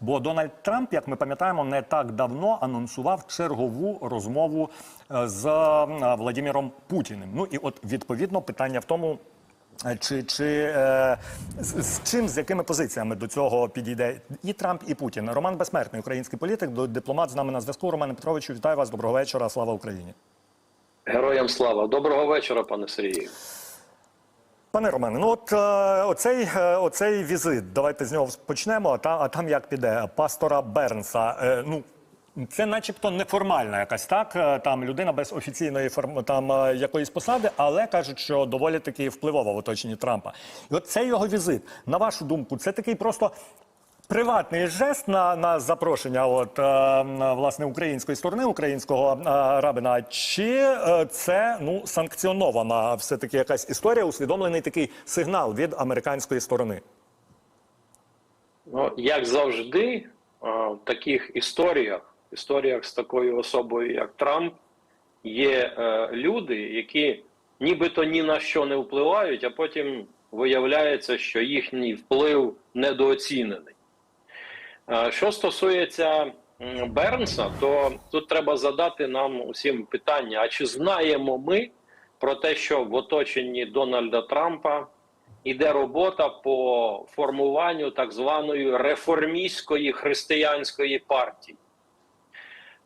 Бо Дональд Трамп, як ми пам'ятаємо, не так давно анонсував чергову розмову е, з е, Владимиром Путіним. Ну і от відповідно питання в тому. е, Чи, чи е, з, з чим, з якими позиціями до цього підійде і Трамп, і Путін? Роман Безсмертний, український політик, дипломат з нами на зв'язку. Романе Петровичу, вітаю вас. Доброго вечора. Слава Україні. Героям слава. Доброго вечора, пане Сергію. Пане Романе, ну от е, оцей, е, оцей візит, давайте з нього почнемо, а, там, а там як піде? Пастора Бернса. Е, ну, це начебто неформальна якась так. Там людина без офіційної форм, там якоїсь посади, але кажуть, що доволі таки впливова в оточенні Трампа. І от цей його візит, на вашу думку, це такий просто. Приватний жест на, на запрошення, от е, власне української сторони, українського е, рабина. Чи е, це ну санкціонована все таки якась історія, усвідомлений такий сигнал від американської сторони? Ну, як завжди, в таких історіях, історіях з такою особою, як Трамп, є люди, які нібито ні на що не впливають, а потім виявляється, що їхній вплив недооцінений. Е, Що стосується Бернса, то тут треба задати нам усім питання: а чи знаємо ми про те, що в оточенні Дональда Трампа іде робота по формуванню так званої реформістської християнської партії?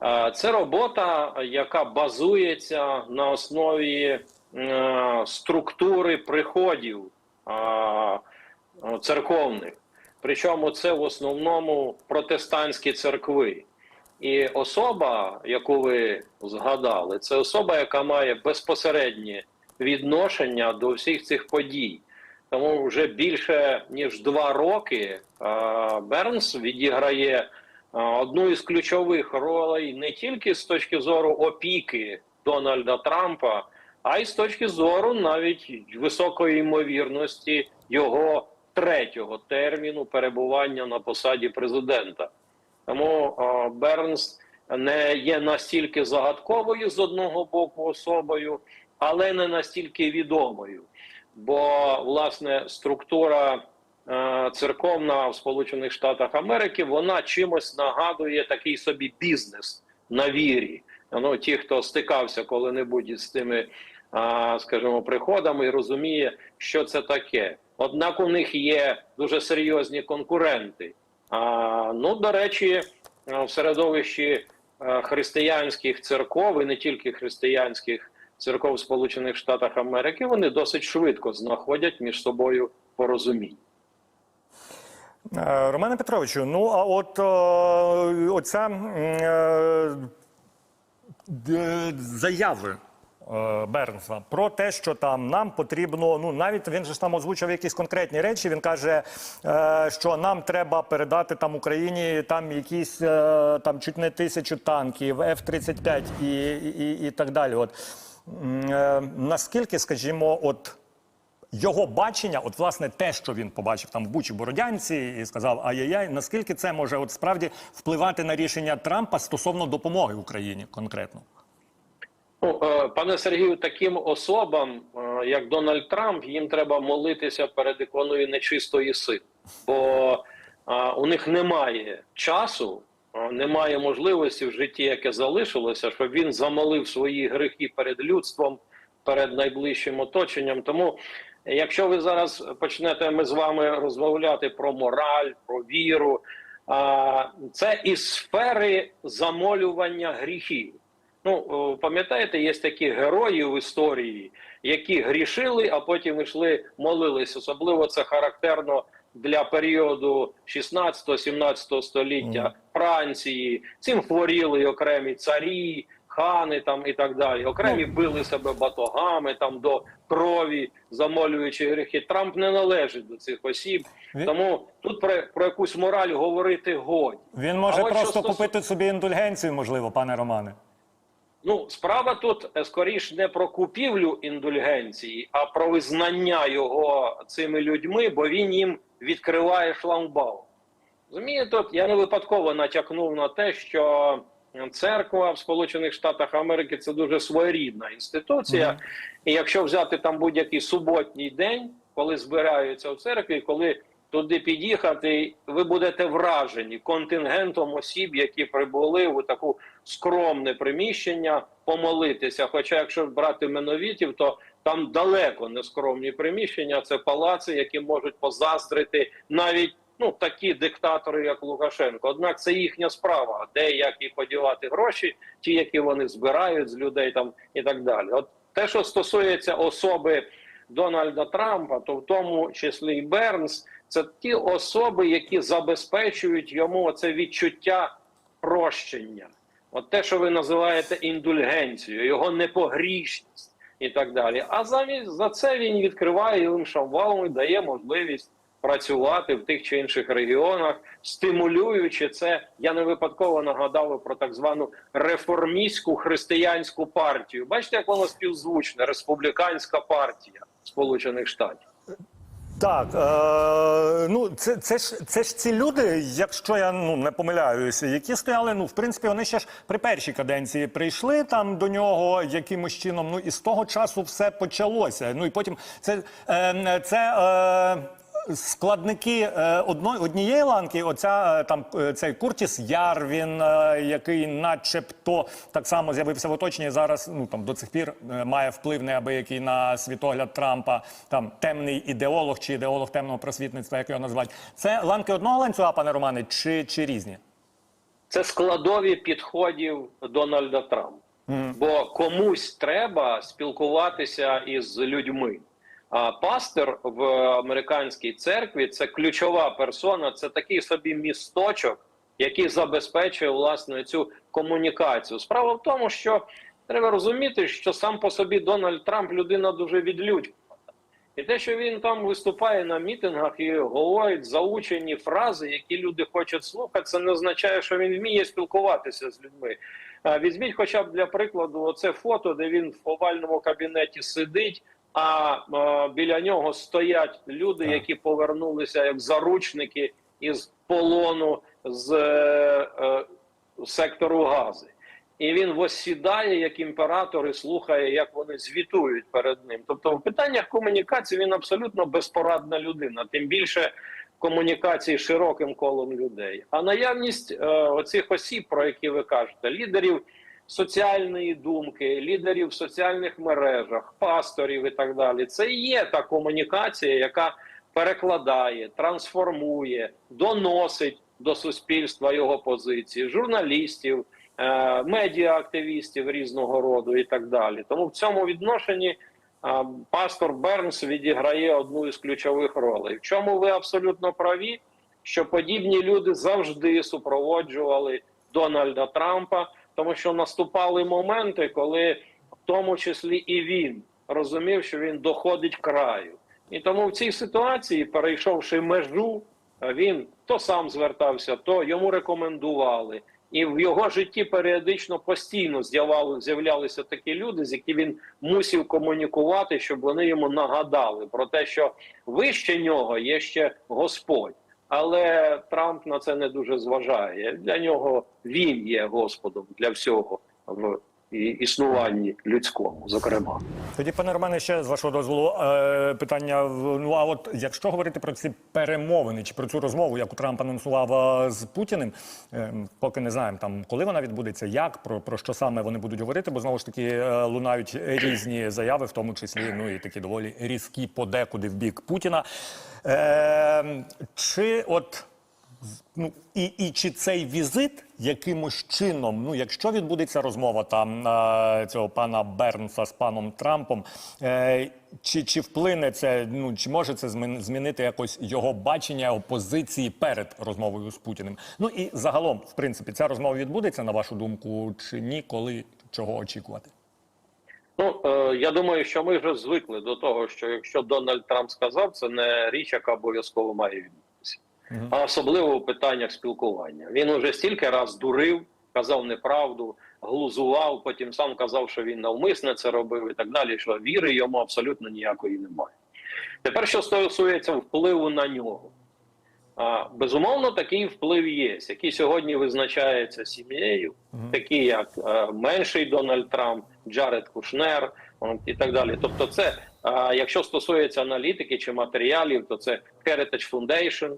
Е, Це робота, яка базується на основі е, структури приходів церковних. Причому це в основному протестантські церкви. І особа, яку ви згадали, це особа, яка має безпосереднє відношення до всіх цих подій. Тому вже більше ніж два роки е, Бернс відіграє е, одну із ключових ролей не тільки з точки зору опіки Дональда Трампа, а й з точки зору навіть високої ймовірності його третього терміну перебування на посаді президента. Тому е, Бернс не є настільки загадковою з одного боку особою, але не настільки відомою. Бо власне структура е, церковна в Сполучених Штатах Америки вона чимось нагадує такий собі бізнес на вірі. Ну, ті, хто стикався коли-небудь із тими, а, скажімо, приходами, розуміє, що це таке. Однак у них є дуже серйозні конкуренти. А, ну, до речі, е, в середовищі е, християнських церков і не тільки християнських церков Сполучених Штатах Америки, вони досить швидко знаходять між собою порозуміння. Е, Романе Петровичу, ну а от е, оця е, заяви Бернса про те, що там нам потрібно, ну навіть він же ж там озвучив якісь конкретні речі. Він каже, е, що нам треба передати там Україні там якісь е, там чуть не тисячу танків, F-35 і, і, і так далі. От е, наскільки, скажімо, от його бачення, от власне те, що він побачив там в Бучі Бородянці, і сказав ай-яй-яй, наскільки це може от справді впливати на рішення Трампа стосовно допомоги Україні конкретно? Ну, е, пане Сергію, таким особам, е, як Дональд Трамп, їм треба молитися перед іконою нечистої сили, бо е, у них немає часу, немає можливості в житті, яке залишилося, щоб він замолив свої грехи перед людством, перед найближчим оточенням. Тому, якщо ви зараз почнете ми з вами розмовляти про мораль, про віру, це із сфери замолювання гріхів. Ну, пам'ятаєте, є такі герої в історії, які грішили, а потім йшли молились. Особливо це характерно для періоду 16-17 століття Франції. Цим хворіли окремі царі, хани там і так далі. Окремі били себе батогами там до крові, замолюючи гріхи. Трамп не належить до цих осіб. Тому тут про, про якусь мораль говорити годі. Він може просто стосу- купити собі індульгенцію, можливо, пане Романе. Ну, справа тут е, скоріш не про купівлю індульгенції, а про визнання його цими людьми, бо він їм відкриває шламбаум. Розумієте, я не випадково натякнув на те, що церква в Сполучених Штатах Америки це дуже своєрідна інституція. І якщо взяти там будь-який суботній день, коли збираються в церкві, коли туди під'їхати, ви будете вражені контингентом осіб, які прибули у таку скромне приміщення помолитися. Хоча, якщо брати меновітів, то там далеко не скромні приміщення, це палаци, які можуть позаздрити навіть ну такі диктатори, як Лукашенко. Однак це їхня справа, де як і подівати гроші, ті, які вони збирають з людей, там і так далі. От те, що стосується особи Дональда Трампа, то в тому числі і Бернс, це ті особи, які забезпечують йому це відчуття прощення. От те, що ви називаєте індульгенцією, його непогрішність і так далі. А замість за це він відкриває їм шамвалом і дає можливість працювати в тих чи інших регіонах, стимулюючи це. Я не випадково нагадав про так звану реформістську християнську партію. Бачите, як воно співзвучне республіканська партія Сполучених Штатів. Так, е, ну це, це ж це ж ці люди, якщо я ну не помиляюся, які стояли. Ну, в принципі, вони ще ж при першій каденції прийшли там до нього якимось чином. Ну і з того часу все почалося. Ну і потім це, е, це е, складники е, одної однієї ланки. Оця е, там е, цей Куртіс Ярвін, який, начебто, так само з'явився в оточенні зараз. Ну там до цих пір має вплив неабиякий на світогляд Трампа. Там темний ідеолог чи ідеолог темного просвітництва, як його назвати. Це ланки одного ланцюга, пане Романе, чи, чи різні? Це складові підходів Дональда Трампа. Бо комусь треба спілкуватися із людьми. А пастор в американській церкві це ключова персона, це такий собі місточок, який забезпечує власне цю комунікацію. Справа в тому, що треба розуміти, що сам по собі Дональд Трамп людина дуже відлюдька. І те, що він там виступає на мітингах і говорить заучені фрази, які люди хочуть слухати, це не означає, що він вміє спілкуватися з людьми. Візьміть, хоча б для прикладу, оце фото, де він в овальному кабінеті сидить, а е, біля нього стоять люди, які повернулися як заручники із полону з е, е, сектору Гази. І він восідає як імператор і слухає, як вони звітують перед ним. Тобто, в питаннях комунікації він абсолютно безпорадна людина, тим більше комунікації широким колом людей. А наявність е, оцих осіб, про які ви кажете, лідерів соціальної думки, лідерів в соціальних мережах, пасторів і так далі, це і є та комунікація, яка перекладає, трансформує, доносить до суспільства його позиції, журналістів, е, медіаактивістів різного роду і так далі. Тому в цьому відношенні е, пастор Бернс відіграє одну із ключових ролей. В чому ви абсолютно праві, що подібні люди завжди супроводжували Дональда Трампа, тому що наступали моменти, коли в тому числі і він розумів, що він доходить краю. І тому в цій ситуації, перейшовши межу, він то сам звертався, то йому рекомендували. І в його житті періодично постійно з'являлися такі люди, з якими він мусив комунікувати, щоб вони йому нагадали про те, що вище нього є ще Господь. Але Трамп на це не дуже зважає. Для нього він є Господом для всього в і- існуванні людському, зокрема. Тоді, пане Романе, ще з вашого дозволу е, питання. Ну а от якщо говорити про ці перемовини чи про цю розмову, яку Трамп анонсував е, з Путіним, е, поки не знаємо там, коли вона відбудеться, як про, про що саме вони будуть говорити, бо знову ж таки лунають різні заяви, в тому числі ну і такі доволі різкі подекуди в бік Путіна. Е, чи от Ну і, і чи цей візит якимось чином, ну якщо відбудеться розмова там е, цього пана Бернса з паном Трампом, е, чи, чи вплине це, ну чи може це змінити якось його бачення, його позиції перед розмовою з Путіним? Ну і загалом, в принципі, ця розмова відбудеться на вашу думку, чи ні, коли чого очікувати? Ну е, я думаю, що ми вже звикли до того, що якщо Дональд Трамп сказав, це не річ, яка обов'язково має відбутися. А особливо у питаннях спілкування. Він уже стільки раз дурив, казав неправду, глузував, потім сам казав, що він навмисне це робив і так далі. Що віри йому абсолютно ніякої немає. Тепер, що стосується впливу на нього, а, безумовно, такий вплив є, який сьогодні визначається сім'єю, такі як е, менший Дональд Трамп, Джаред Кушнер і так далі. Тобто, це А якщо стосується аналітики чи матеріалів, то це Heritage Foundation,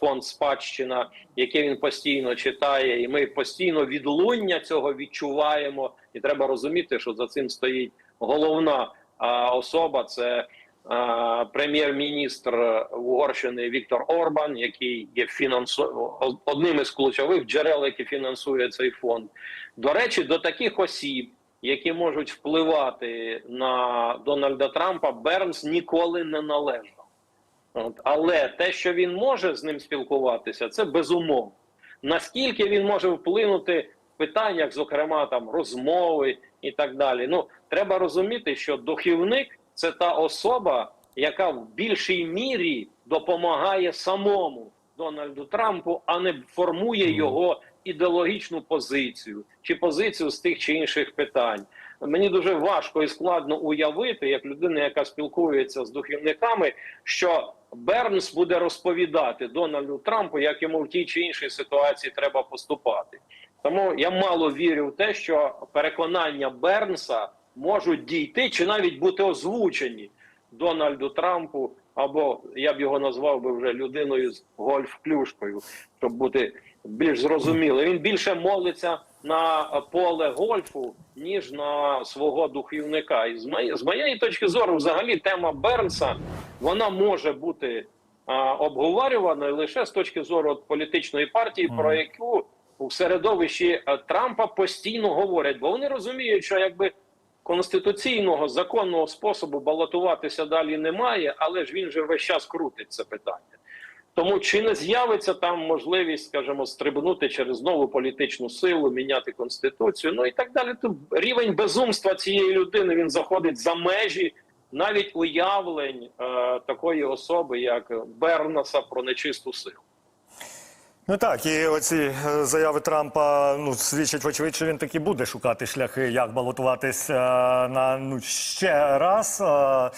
фонд спадщина, який він постійно читає, і ми постійно відлуння цього відчуваємо. І треба розуміти, що за цим стоїть головна особа. Це прем'єр-міністр Угорщини Віктор Орбан, який є фінансу... одним із ключових джерел, які фінансує цей фонд. До речі, до таких осіб, які можуть впливати на Дональда Трампа, Бернс ніколи не належав. От. Але те, що він може з ним спілкуватися, це безумовно. Наскільки він може вплинути в питаннях, зокрема там розмови і так далі. Ну треба розуміти, що духівник це та особа, яка в більшій мірі допомагає самому Дональду Трампу, а не формує його ідеологічну позицію чи позицію з тих чи інших питань. Мені дуже важко і складно уявити, як людина, яка спілкується з духівниками, що Бернс буде розповідати Дональду Трампу, як йому в тій чи іншій ситуації треба поступати. Тому я мало вірю в те, що переконання Бернса можуть дійти чи навіть бути озвучені Дональду Трампу, або я б його назвав би вже людиною з гольф-клюшкою, щоб бути більш зрозумілим. Він більше молиться на поле гольфу, ніж на свого духівника. І з моєї, з моєї точки зору, взагалі, тема Бернса вона може бути а, обговорюваною лише з точки зору от, політичної партії, про яку у середовищі е, Трампа постійно говорять, бо вони розуміють, що якби конституційного законного способу балотуватися далі немає, але ж він же весь час крутить це питання. Тому чи не з'явиться там можливість, скажімо, стрибнути через нову політичну силу, міняти конституцію, ну і так далі. Тут рівень безумства цієї людини він заходить за межі навіть уявлень е, такої особи, як Бернаса про нечисту силу. Ну так, і оці е, заяви Трампа ну свідчать вочевидь, що він таки буде шукати шляхи, як балотуватись е, на ну ще раз. Е,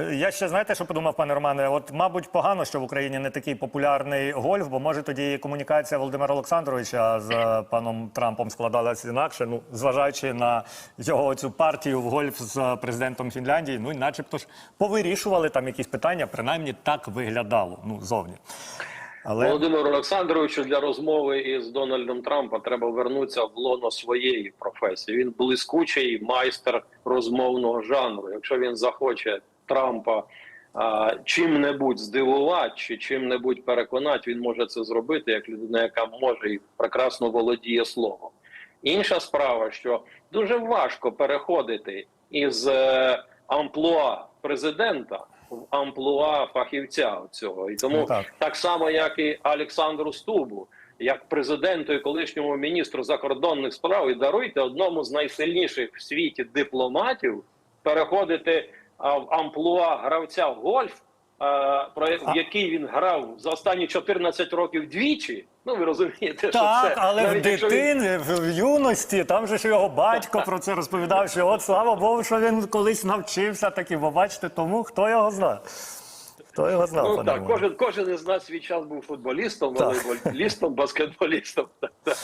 е, Я ще знаєте, що подумав, пане Романе? От, мабуть, погано, що в Україні не такий популярний гольф, бо може тоді комунікація Володимира Олександровича з паном Трампом складалася інакше. Ну, зважаючи на його цю партію в гольф з президентом Фінляндії, ну начебто ж повирішували там якісь питання, принаймні так виглядало. Ну зовні. Але Володимиру Олександровичу для розмови із Дональдом Трампом треба вернутися в лоно своєї професії. Він блискучий майстер розмовного жанру. Якщо він захоче Трампа а, чим-небудь здивувати чи чим-небудь переконати, він може це зробити як людина, яка може і прекрасно володіє словом. Інша справа, що дуже важко переходити із е, амплуа президента в амплуа фахівця цього. І тому Ну, так. так само, як і Олександру Стубу, як президенту і колишньому міністру закордонних справ, і даруйте одному з найсильніших в світі дипломатів переходити в амплуа гравця в гольф, про в який він грав за останні 14 років двічі. Ну ви розумієте, що Так, це але в навіть якщо він- в в юності, там же ж його батько про це розповідав, що от слава Богу, що він колись навчився таки, бо бачите, тому хто його знає. Хто його знав, Ну так, кожен, кожен із нас свій час був футболістом, волейболістом, баскетболістом. Так, так.